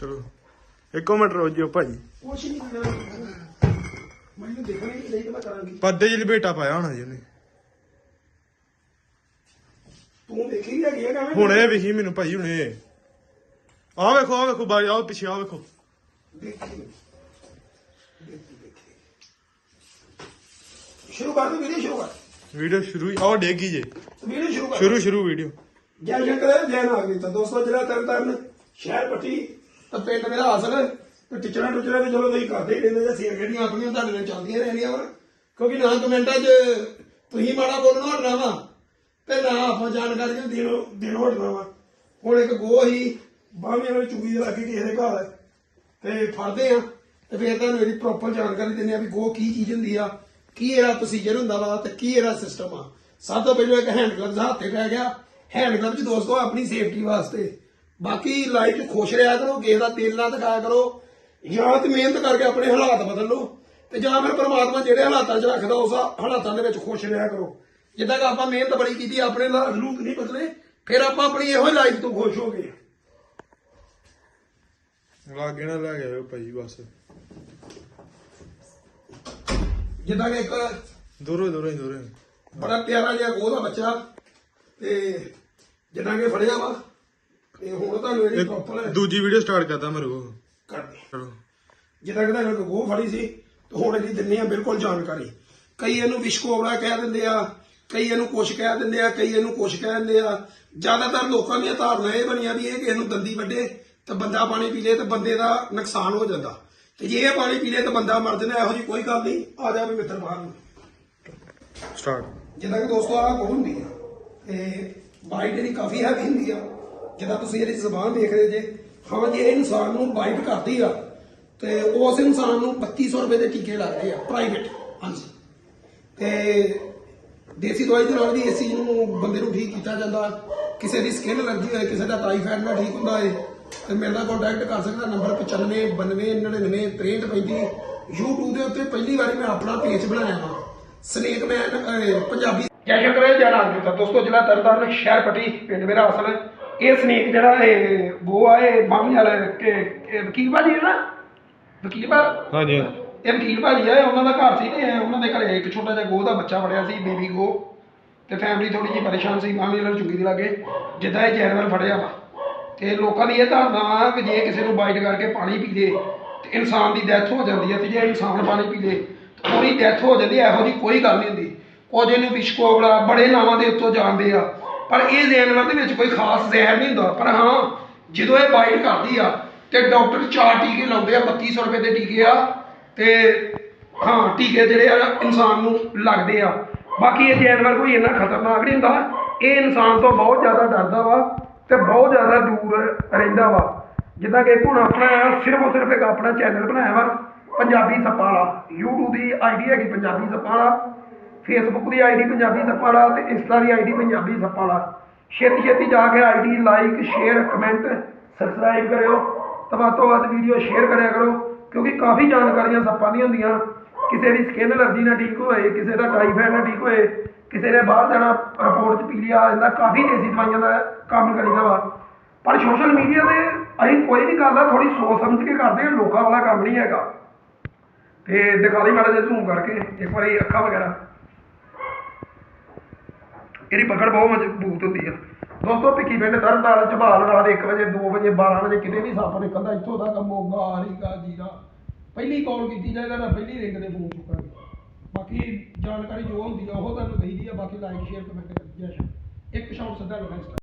ਚਲੋ। ਇੱਕੋ ਮਿੰਟ ਰੋ ਜਿਓ ਭਾਈ। ਕੁਛ ਨਹੀਂ ਕਰਨਾ ਮੈਨੂੰ ਦੇਖਣਾ ਹੀ ਨਹੀਂ ਮੈਂ ਕਰਾਂਗੀ। ਪਰਦੇ 'ਚ ਲਪੇਟਾ ਪਾਇਆ ਹੋਣਾ ਜੀ ਉਹਨੇ। ਤੂੰ ਦੇਖੀ ਹੈਗੀ ਹੈ ਕਿਵੇਂ ਹੁਣ ਵਿਖੀ ਮੈਨੂੰ ਭਾਈ ਹੁਣੇ। ਆਹ ਵੇਖੋ ਆਹ ਵੇਖੋ ਬਾਈ ਆਹ ਪਿੱਛੇ ਆਹ ਵੇਖੋ। ਦੇਖੀ। ਦੇਖੀ ਦੇਖੀ ਸ਼ੁਰੂ ਕਰ ਦੇ ਵੀਡੀਓ ਸ਼ੁਰੂ ਕਰ। ਵੀਡੀਓ ਸ਼ੁਰੂ ਹੀ ਆਹ ਡੇਗੀ ਜੇ। ਵੀਡੀਓ ਸ਼ੁਰੂ ਕਰ। ਸ਼ੁਰੂ ਸ਼ੁਰੂ ਵੀਡੀਓ। ਜੈ ਸ਼ੰਕਰ ਜੈ ਨਾਗਰੀ ਤਾਂ ਦੋਸਤੋ ਜਿਹੜਾ ਤਰਨਤਾਰਨ ਸ਼ਹਿਰ ਪੱਟੀ ਤਾਂ ਪਿੰਡ ਮੇਰਾ ਹਾਸਲ ਤੇ ਟਿਚਰਾਂ ਟੁਚਰਾਂ ਤੇ ਚਲੋ ਤੁਸੀਂ ਕਰਦੇ ਹੀ ਰਹਿੰਦੇ ਜਾਂ ਸੇਰ ਜਿਹੜੀਆਂ ਆਪਣੀਆਂ ਤੁਹਾਡੇ ਨਾਲ ਚੱਲਦੀਆਂ ਰਹਿਣੀਆਂ ਵਾ। ਕਿਉਂਕਿ ਨਾ ਕਮੈਂਟਾਂ 'ਚ ਤੁਸੀਂ ਮਾੜਾ ਬੋਲਣਾ ਹਟਣਾ ਵਾ ਤੇ ਨਾ ਆਪਾਂ ਜਾਣਕਾਰੀਆਂ ਦੇਣੋਂ ਦੇਣੋਂ ਹਟਣਾ ਵਾ। ਹੁਣ ਇੱਕ ਗੋਹ ਹੀ ਬਾਹਵੇਂ ਵਾਲੀ ਚੁਗੀ ਦੇ ਲਾਗੇ ਕਿਸੇ ਦੇ ਘਰ ਤੇ ਫੜਦੇ ਆ ਤੇ ਫਿਰ ਤੁਹਾਨੂੰ ਇਹਦੀ ਪ੍ਰੋਪਰ ਜਾਣਕਾਰੀ ਦਿੰਦੇ ਆ ਵੀ ਗੋਹ ਕੀ ਚੀਜ਼ ਹੁੰਦੀ ਆ, ਕੀ ਇਹਦਾ ਪ੍ਰੋਸੀਜਰ ਹੁੰਦਾ ਵਾ ਤੇ ਕੀ ਇਹਦਾ ਸਿਸਟਮ ਆ। ਸਭ ਤੋਂ ਪਹਿਲਾਂ ਇੱਕ ਹੈਂਡ ਗਲਵਜ਼ ਹੱਥੇ ਪੈ ਗਿਆ। ਹੈਂਡ ਗਲਵਜ਼ ਦੋਸਤੋ ਆਪਣੀ ਸੇਫਟੀ ਵਾਸਤੇ ਬਾਕੀ ਲਾਈਫ 'ਚ ਖੁਸ਼ ਰਿਹਾ ਕਰੋ ਕਿਸੇ ਦਾ ਦਿਲ ਨਾ ਦਿਖਾਇਆ ਕਰੋ। ਜਾਂ ਤੇ ਮਿਹਨਤ ਕਰਕੇ ਆਪਣੇ ਹਾਲਾਤ ਬਦਲ ਲਓ। ਤੇ ਜਾਂ ਫਿਰ ਪ੍ਰਮਾਤਮਾ ਜਿਹੜੇ ਹਾਲਾਤਾਂ 'ਚ ਰੱਖਦਾ ਉਸ ਹਾਲਾਤਾਂ ਦੇ ਵਿੱਚ ਖੁਸ਼ ਰਿਹਾ ਕਰੋ। ਜਿੱਦਾਂ ਕਿ ਆਪਾਂ ਮਿਹਨਤ ਬੜੀ ਕੀਤੀ ਆਪਣੇ ਲੂਤ ਨਹੀਂ ਬਦਲੇ ਫਿਰ ਆਪਾਂ ਆਪਣੀ ਇਹੋ ਹੀ ਲਾਈਫ ਤੋਂ ਖੁਸ਼ ਹੋ ਗਏ। ਲਾਗੇ ਨਾ ਲੈ ਭਾਈ ਬਸ। ਜਿੱਦਾਂ ਕਿ ਇੱਕ ਦੂਰੋਂ ਦੂਰੋਂ ਹੀ ਦੂਰੋਂ। ਬੜਾ ਪਿਆਰਾ ਜਿਹਾ ਗੋਹ ਦਾ ਬੱਚਾ ਤੇ ਜਿੱਦਾਂ ਕਿ ਫੜਿਆ ਵਾ। ਤੇ ਹੁਣ ਤੁਹਾਨੂੰ ਇਹਦੀ ਇੱਕ ਪ੍ਰੋਪਰ ਦੂਜੀ ਵੀਡੀਓ ਸਟਾਰਟ ਕਰਦਾ ਮੇਰੇ ਕੋਲ। ਕਰਦੇ ਚਲੋ। ਜਿੱਦਾਂ ਕਿ ਤੁਹਾਨੂੰ ਫੜੀ ਸੀ ਤੇ ਹੁਣ ਇਹਦੀ ਦਿੰਨੇ ਆ ਬਿਲਕੁਲ ਜਾਣਕਾਰੀ। ਕਈ ਇਹਨੂੰ ਵਿਸ਼ਕੋਵੜਾ ਕਹਿ ਦਿੰਦੇ ਆ ਕਈ ਇਹਨੂੰ ਕੁਛ ਕਹਿ ਦਿੰਦੇ ਆ ਕਈ ਇਹਨੂੰ ਕੁਛ ਕਹਿ ਦਿੰਦੇ ਆ। ਜ਼ਿਆਦਾਤਰ ਲੋਕਾਂ ਦੀਆਂ ਧਾਰਨਾ ਇਹ ਬਣੀਆਂ ਵੀ ਇਹ ਕਿਸੇ ਨੂੰ ਦੰਦੀ ਵੱਡੇ ਤੇ ਬੰਦਾ ਪਾਣੀ ਪੀ ਲੇ ਤੇ ਬੰਦੇ ਦਾ ਨੁਕਸਾਨ ਹੋ ਜਾਂਦਾ। ਤੇ ਜੇ ਇਹ ਪਾਣੀ ਪੀ ਲੇ ਤੇ ਬੰਦਾ ਮਰ ਜਾਂਦਾ ਇਹੋ ਜੀ ਕੋਈ ਗੱਲ ਨਹੀਂ ਆ ਜਾ ਵੀ ਮਿੱਤਰ ਬਾਹਰ ਨੂੰ। ਸਟਾਰਟ ਜਿੱਦਾਂ ਕਿ ਦੋਸਤੋ ਆਹ ਗੁਣ ਹੁੰਦੀ ਆ ਤੇ ਬਾਈਟ ਇਹਦੀ ਕਾਫੀ ਹੈਵੀ ਹੁੰਦੀ ਆ ਜਿੱਦਾਂ ਤੁਸੀਂ ਇਹਦੀ ਜ਼ਬਾਨ ਦੇਖ ਰਹੇ ਜੇ, ਹਾਂ ਜੇ ਇਨਸਾਨ ਨੂੰ ਬਾਈਟ ਕਰਦੀ ਆ, ਤੇ ਉਸ ਇਨਸਾਨ ਨੂੰ 3200 ਰੁਪਏ ਦੇ ਟੀਕੇ ਲੱਗਦੇ ਆ ਪ੍ਰਾਈਵੇਟ ਹਾਂਜੀ। ਤੇ ਦੇਸੀ ਦਵਾਈ ਦੇ ਨਾਲ ਵੀ ਇਸ ਚੀਜ਼ ਨੂੰ ਬੰਦੇ ਨੂੰ ਠੀਕ ਕੀਤਾ ਜਾਂਦਾ, ਕਿਸੇ ਦੀ ਸਕਿਨ ਅਲਰਜੀ ਹੋਏ, ਕਿਸੇ ਦਾ ਟਾਈਫਾਇਡ ਨਾਲ ਠੀਕ ਹੁੰਦਾ ਹੈ ਤੇ ਮੇਰੇ ਨਾਲ ਕੰਟੈਕਟ ਕਰ ਸਕਦਾ, ਨੰਬਰ 95 92 99 63 35 YouTube ਦੇ ਉੱਤੇ ਪਹਿਲੀ ਵਾਰੀ ਮੈਂ ਆਪਣਾ ਪੇਜ ਬਣਾਇਆ ਵਾ ਸਨੇਕ ਮੈਨ ਪੰਜਾਬੀ ਜੈ ਸ਼ੰਕਰ, ਜੈ ਨਾਮ ਦੋਸਤੋ, ਜ਼ਿਲ੍ਹਾ ਤਰਨਤਾਰਨ, ਸ਼ਹਿਰ ਪੱਟੀ, ਪਿੰਡ ਮੇਰਾ ਅਸਲ। ਇਹ ਸਨੇਕ ਜਿਹੜਾ ਇਹ ਗੋਆ ਇਹ ਬਾਹਮੀ ਵਾਲਾ ਵਕੀਲ ਹੈ ਨਾ? ਵਕੀਲ ਭਾ ਹਾਂਜੀ। ਇਹ ਵਕੀਲ ਭਾਜੀ ਆ ਉਹਨਾਂ ਦਾ ਘਰ ਸੀ ਤੇ ਉਹਨਾਂ ਦੇ ਘਰੇ ਇੱਕ ਛੋਟਾ ਜਿਹਾ ਗੋਹ ਦਾ ਬੱਚਾ ਫੜਿਆ ਸੀ ਬੇਬੀ ਗੋ ਤੇ ਫੈਮਿਲੀ ਥੋੜੀ ਜਿਹੀ ਪਰੇਸ਼ਾਨ ਸੀ ਮਾਮੀ ਨਾਲ ਚੁੰਗੀ ਦੇ ਲਾਗੇ ਜਿੱਦਾਂ ਇਹ ਜਾਨਵਰ ਫੜਿਆ ਵਾ। ਤੇ ਲੋਕਾਂ ਦੀ ਇਹ ਧਾਰਨਾ ਵਾ ਕਿ ਜੇ ਕਿਸੇ ਨੂੰ ਬਾਈਟ ਕਰਕੇ ਪਾਣੀ ਪੀ ਲੇ ਤੇ ਇਨਸਾਨ ਦੀ ਡੈਥ ਹੋ ਜਾਂਦੀ ਹੈ ਤੇ ਜੇ ਇਨਸਾਨ ਪਾਣੀ ਪੀ ਲੇ ਤਾਂ ਉਹਦੀ ਡੈਥ ਹੋ ਜਾਂਦੀ ਹੈ ਇਹੋ ਜਿਹੀ ਕੋਈ ਗੱਲ ਨਹੀਂ ਹੁੰਦੀ। ਕੁਝ ਇਹਨੂੰ ਵਿਸ਼ਕੋਵਲਾ ਬੜੇ ਨਾਵਾਂ ਦੇ ਉੱਤੋਂ ਜਾਣਦੇ ਆ। ਪਰ ਇਹ ਜਾਨਵਰ ਦੇ ਵਿੱਚ ਕੋਈ ਖਾਸ ਜ਼ਹਿਰ ਨਹੀਂ ਹੁੰਦਾ। ਪਰ ਹਾਂ, ਜਦੋਂ ਇਹ ਬਾਈਟ ਕਰਦੀ ਆ, ਤੇ ਡਾਕਟਰ ਚਾਰ ਟੀਕੇ ਲਾਉਂਦੇ ਆ 3200 ਰੁਪਏ ਦੇ ਟੀਕੇ ਆ, ਤੇ ਹਾਂ, ਟੀਕੇ ਜਿਹੜੇ ਆ, ਇਨਸਾਨ ਨੂੰ ਲੱਗਦੇ ਆ। ਬਾਕੀ ਇਹ ਜਾਨਵਰ ਕੋਈ ਇੰਨਾ ਖਤਰਨਾਕ ਨਹੀਂ ਹੁੰਦਾ। ਇਹ ਇਨਸਾਨ ਤੋਂ ਬਹੁਤ ਜ਼ਿਆਦਾ ਡਰਦਾ ਵਾ ਤੇ ਬਹੁਤ ਜ਼ਿਆਦਾ ਦੂਰ ਰਹਿੰਦਾ ਵਾ। ਜਿੱਦਾਂ ਕਿ ਹੁਣ ਆਪਣਾ ਸਿਰਫ ਸਿਰਫ ਇੱਕ ਆਪਣਾ ਚੈਨਲ ਬਣਾਇਆ ਵਾ, ਪੰਜਾਬੀ ਸੱਪਾਂ ਵਾਲਾ। YouTube ਦੀ ਆਈਡੀ ਹੈਗੀ ਪੰਜਾਬੀ ਸੱਪਾਂ ਵਾਲਾ। ਫੇਸਬੁੱਕ ਦੀ ਆਈਡੀ ਪੰਜਾਬੀ ਸੱਪਾਂ ਵਾਲਾ ਤੇ ਇੰਸਟਾ ਦੀ ਆਈਡੀ ਪੰਜਾਬੀ ਸੱਪਾਂ ਵਾਲਾ। ਛੇਤੀ ਛੇਤੀ ਜਾ ਕੇ ID like share comment subscribe ਕਰਿਓ। ਤੇ ਵੱਧ ਤੋਂ ਵੱਧ ਵੀਡੀਓ ਸ਼ੇਅਰ ਕਰਿਆ ਕਰੋ, ਕਿਉਂਕਿ ਕਾਫੀ ਜਾਣਕਾਰੀਆਂ ਸੱਪਾਂ ਦੀਆਂ ਹੁੰਦੀਆਂ। ਕਿਸੇ ਦੀ ਸਕਿਨ ਅਲਰਜੀ ਨਾਲ ਠੀਕ ਹੋਏ, ਕਿਸੇ ਦਾ ਟਾਈਫਾਇਡ ਨਾਲ ਠੀਕ ਹੋਏ, ਕਿਸੇ ਨੇ ਬਾਹਰ ਜਾਣਾ ਰਿਪੋਰਟ ਚ ਪੀ ਲਿਆ ਆ ਜਾਂਦਾ ਕਾਫੀ ਦੇਸੀ ਦਵਾਈਆਂ ਦਾ ਕੰਮ ਕਰੀਦਾ ਵਾ। ਪਰ ਸੋਸ਼ਲ ਮੀਡੀਆ ਤੇ ਅਸੀਂ ਕੋਈ ਵੀ ਗੱਲ ਆ ਥੋੜੀ ਸੋਚ ਸਮਝ ਕੇ ਕਰਦੇ ਹਾਂ ਲੋਕਾਂ ਵਾਲਾ ਕੰਮ ਨਹੀਂ ਹੈਗਾ। ਤੇ ਦਿਖਾ ਲਈ ਮਾੜਾ ਜਿਹਾ ਜ਼ੂਮ ਕਰਕੇ, ਇੱਕ ਵਾਰੀ ਅੱਖਾਂ ਵਗੈਰਾ। ਇਹਦੀ ਪਕੜ ਬਹੁਤ ਮਜ਼ਬੂਤ ਹੁੰਦੀ ਆ। ਦੋਸਤੋ, ਭਿੱਖੀ ਪਿੰਡ ਤਰਨਤਾਰਨ ਝਬਾਲ ਰਾਤ 1 ਵਜੇ 2 ਵਜੇ 12 ਵਜੇ ਕਿਤੇ ਵੀ ਸੱਪ ਨਿਕਲਦਾ, ਇੱਥੋਂ ਤੱਕ ਮੋਗਾ, ਹਰੀਕਾ, ਜੀਰਾ। ਪਹਿਲੀ ਕਾਲ ਕੀਤੀ ਜਾਏਗਾ ਤਾਂ ਪਹਿਲੀ ਰਿੰਗ ਦੇ ਫੋਨ ਚੁੱਕਾਂਗੇ ਬਾਕੀ ਜਾਣਕਾਰੀ ਜੋ ਹੁੰਦੀ ਆ, ਉਹ ਤੁਹਾਨੂੰ ਦਈਦੀ ਆ, ਬਾਕੀ ਲਾਈਕ ਸ਼ੇਅਰ ਕਮੈਂਟ ਕਰੀ ਜਾ ਇੱਕ ਸ਼ਾਟ ਸਿੱਧਾ ਲਗਾ